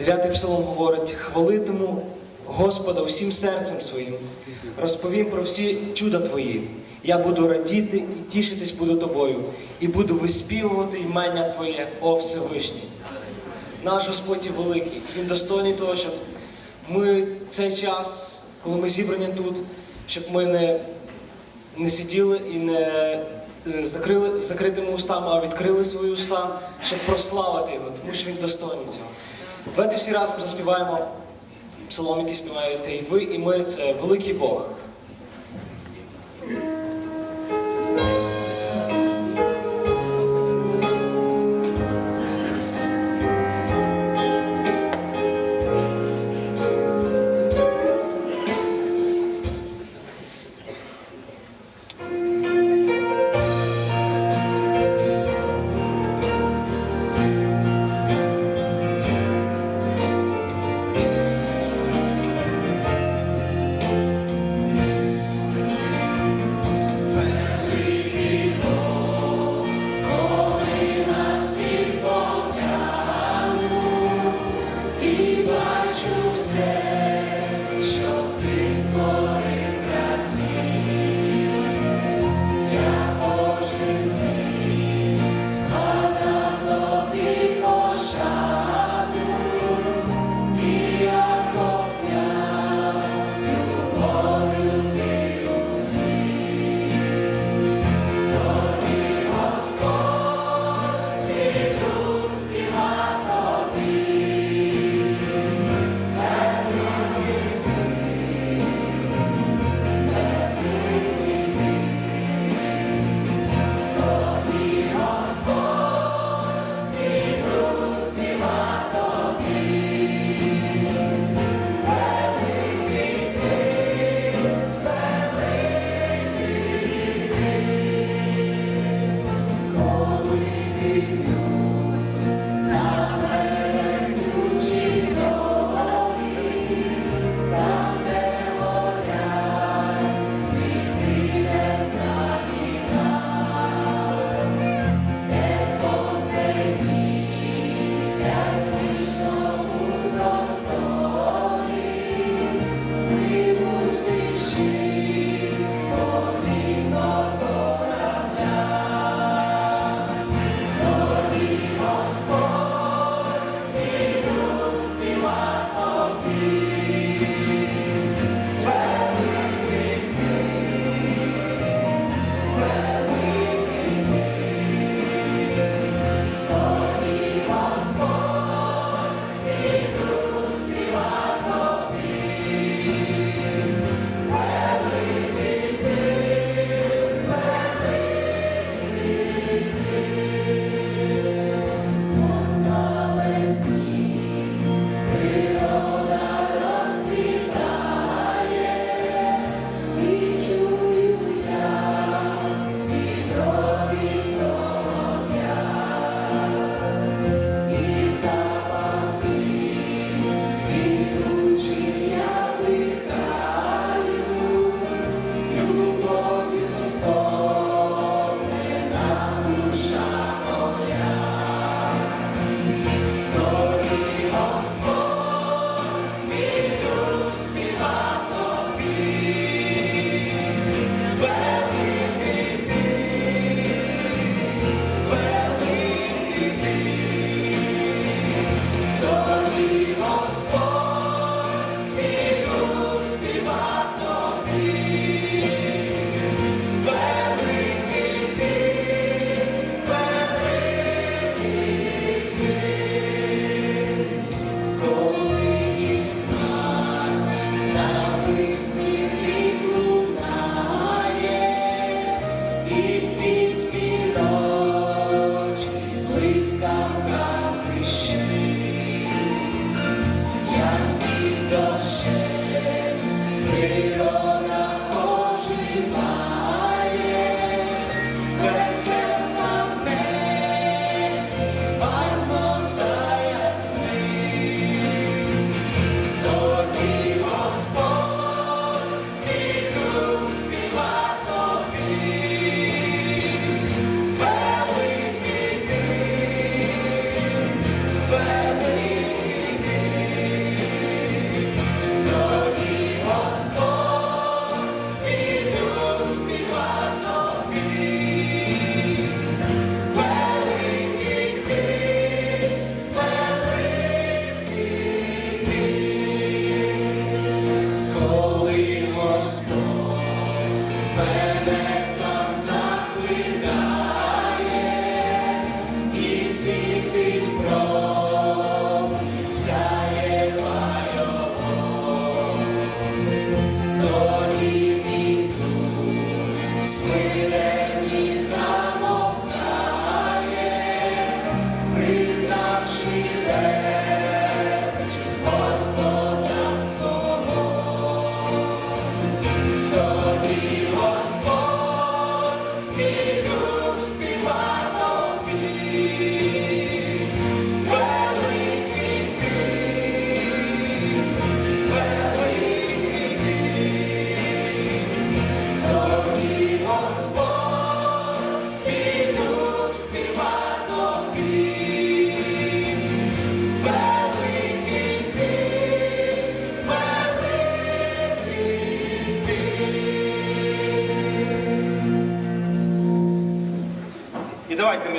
Дев'ятий псалом говорить: хвалитиму Господа усім серцем своїм, розповім про всі чуда Твої. Я буду радіти і тішитись буду тобою, і буду виспівувати імення Твоє, о Всевишній. Наш Господь є великий, Він достойний того, щоб ми цей час, коли ми зібрані тут, щоб ми не, не сиділи і не е, закрили закритими устами, а відкрили свої уста, щоб прославити його, тому що він достойний цього. Давайте всі разом заспіваємо псалом, який співаєте і ви, і ми це великий Бог.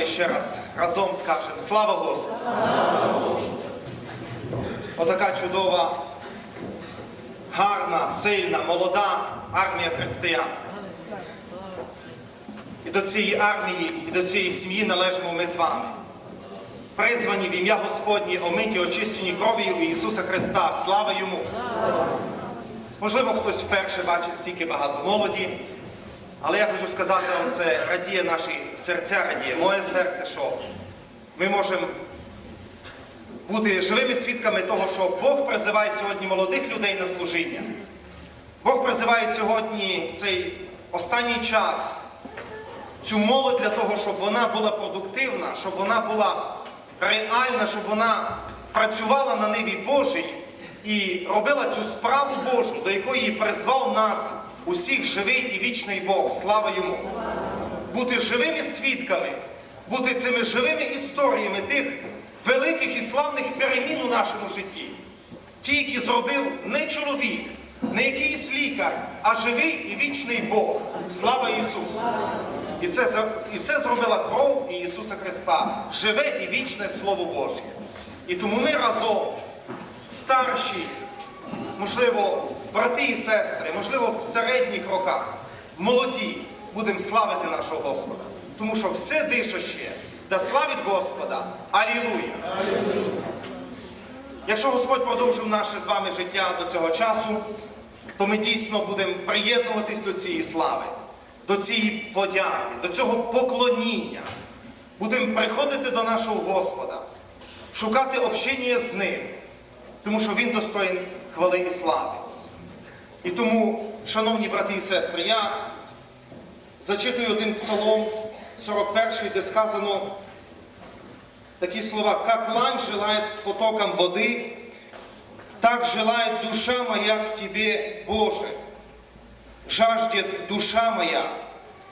Ми ще раз разом скажемо слава Господу! Отака чудова, гарна, сильна, молода армія християн. І до цієї армії, і до цієї сім'ї належимо ми з вами. Призвані в ім'я Господнє, омиті, очищені кров'ю Ісуса Христа. Слава йому! Можливо, хтось вперше бачить стільки багато молоді. Але я хочу сказати вам, це радіє наші серця, радіє моє серце, що ми можемо бути живими свідками того, що Бог призиває сьогодні молодих людей на служіння. Бог призиває сьогодні в цей останній час цю молодь для того, щоб вона була продуктивна, щоб вона була реальна, щоб вона працювала на ниві Божій і робила цю справу Божу, до якої призвав нас усіх живий і вічний Бог. Слава йому! Бути живими свідками, бути цими живими історіями тих великих і славних перемін у нашому житті. Ті, які зробив не чоловік, не якийсь лікар, а живий і вічний Бог. Слава Ісусу! І це, і це зробила кров Ісуса Христа, живе і вічне Слово Боже. І тому ми разом, старші, можливо, брати і сестри, можливо, в середніх роках, в молоді, будемо славити нашого Господа. Тому що все дишаще да славить Господа. Алілуя! Якщо Господь продовжив наше з вами життя до цього часу, то ми дійсно будемо приєднуватись до цієї слави, до цієї подяки, до цього поклоніння. Будемо приходити до нашого Господа, шукати общення з Ним, тому що Він достоїн хвали і слави. І тому, шановні брати і сестри, я зачитую один псалом 41, де сказано такі слова, «Как лань желает потокам воды, так желает душа моя к Тебе, Боже. Жаждет душа моя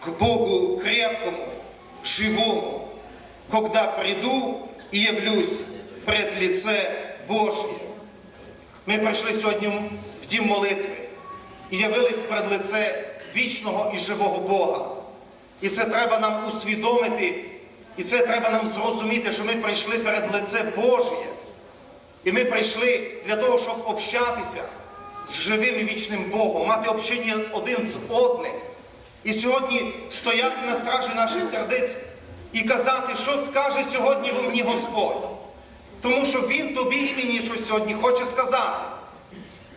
к Богу крепкому, живому, когда приду и явлюсь пред лице Божье. Ми прийшли сьогодні в дім молитви і явились перед лице вічного і живого Бога. І це треба нам усвідомити, і це треба нам зрозуміти, що ми прийшли перед лице Божє. І ми прийшли для того, щоб общатися з живим і вічним Богом, мати общення один з одним. І сьогодні стояти на стражі наших сердець і казати, що скаже сьогодні во мені Господь. Тому що Він тобі і мені щось сьогодні хоче сказати.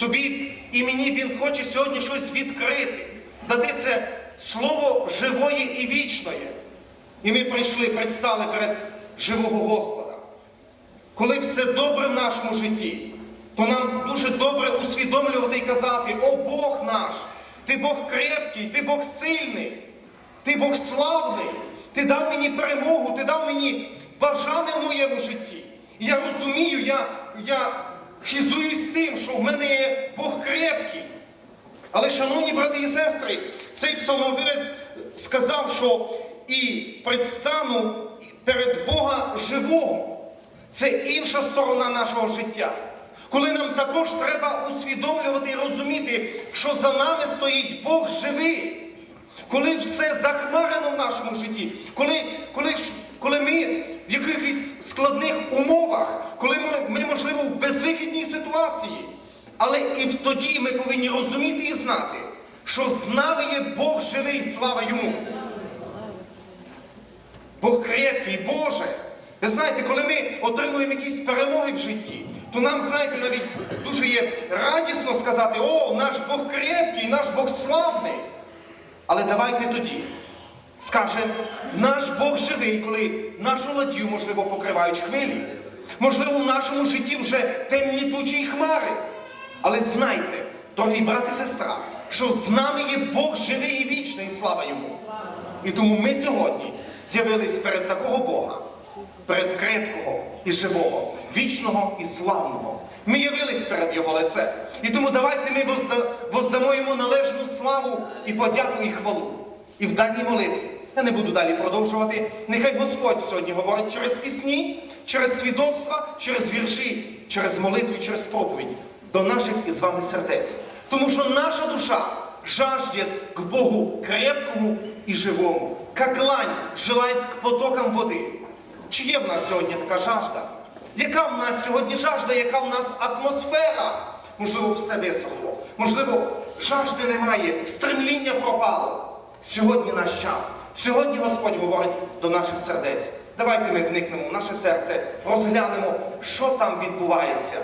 Тобі і мені Він хоче сьогодні щось відкрити, дати це слово живої і вічної. І ми прийшли, предстали перед живого Господа. Коли все добре в нашому житті, то нам дуже добре усвідомлювати і казати, о Бог наш, ти Бог крепкий, ти Бог сильний, ти Бог славний, ти дав мені перемогу, ти дав мені бажане в моєму житті. І я розумію, я, я хизуюсь тим, що в мене є Бог крепкий. Але, шановні брати і сестри, цей псалмопівець сказав, що і предстану перед Бога живого. Це інша сторона нашого життя. Коли нам також треба усвідомлювати і розуміти, що за нами стоїть Бог живий. Коли все захмарено в нашому житті, коли, коли, коли ми в якихось складних умовах, коли ми, можливо, в безвихідній ситуації, але і тоді ми повинні розуміти і знати, що з нами є Бог живий, слава йому. Бог крепкий, Боже. Ви знаєте, коли ми отримуємо якісь перемоги в житті, то нам, знаєте, навіть дуже є радісно сказати, о, наш Бог крепкий, наш Бог славний. Але давайте тоді скажемо, наш Бог живий, коли нашу ладью, можливо, покривають хвилі. Можливо, в нашому житті вже темні тучі і хмари. Але знайте, дорогі брат і сестра, що з нами є Бог живий і вічний, слава йому. І тому ми сьогодні з'явились перед такого Бога, перед крепкого і живого, вічного і славного. Ми явились перед Його лицем. І тому давайте ми воздамо йому належну славу і подяку і хвалу. І в даній молитві. Я не буду далі продовжувати. Нехай Господь сьогодні говорить через пісні, через свідоцтва, через вірші, через молитву, через проповідь до наших із вами сердець. Тому що наша душа жаждет к Богу крепкому і живому, как лань желает к потокам води. Чи є в нас сьогодні така жажда? Яка в нас сьогодні жажда, яка в нас атмосфера? Можливо, все висохло. Можливо, жажди немає, стремління пропало. Сьогодні наш час. Сьогодні Господь говорить до наших сердець. Давайте ми вникнемо в наше серце, розглянемо, що там відбувається,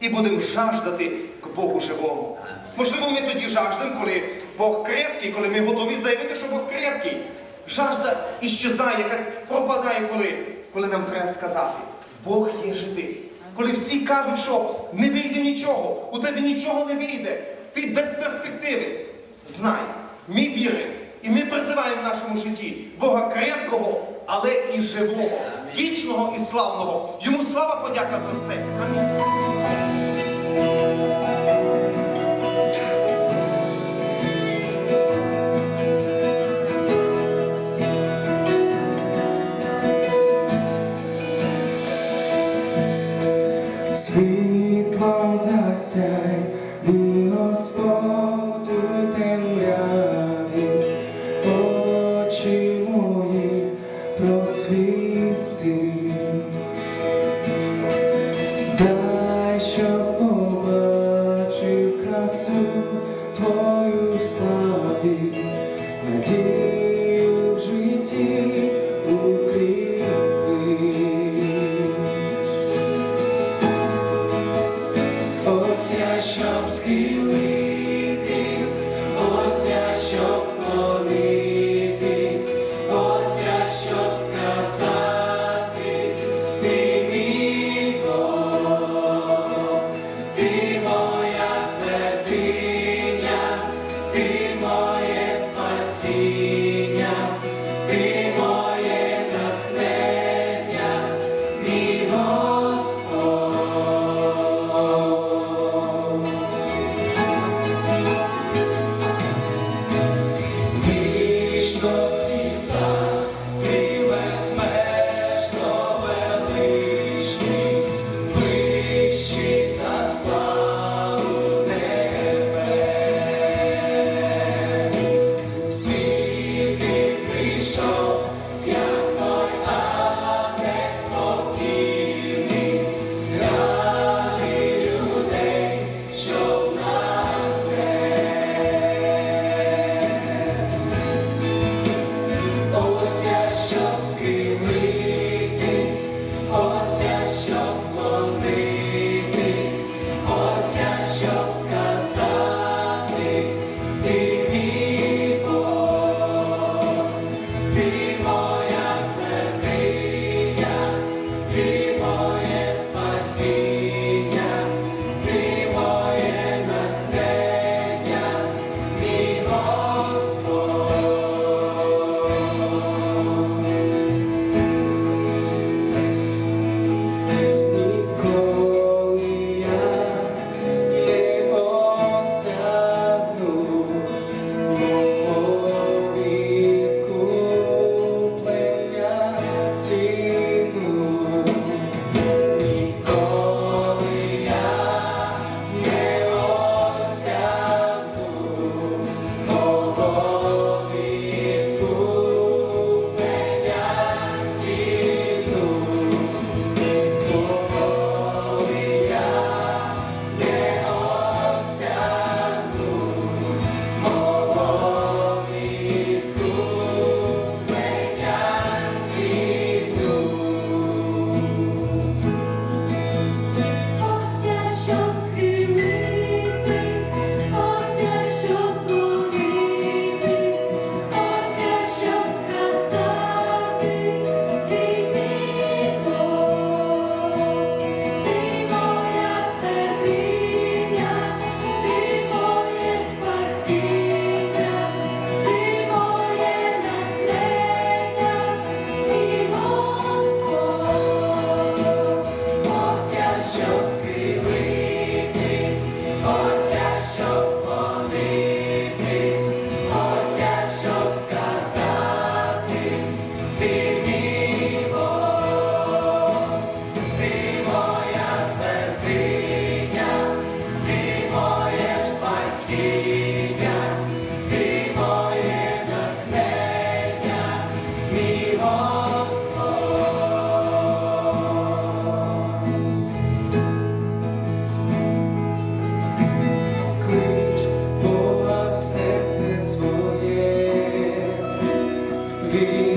і будемо жаждати к Богу живому. Можливо, ми тоді жаждемо, коли Бог крепкий, коли ми готові заявити, що Бог крепкий. Жажда іщезає, якась пропадає, коли, коли нам треба сказати, Бог є живий. Коли всі кажуть, що не вийде нічого, у тебе нічого не вийде, ти без перспективи. Знай, ми віримо і ми призиваємо в нашому житті Бога крепкого, але і живого, вічного і славного. Йому слава подяка за все. Амінь. sun. feel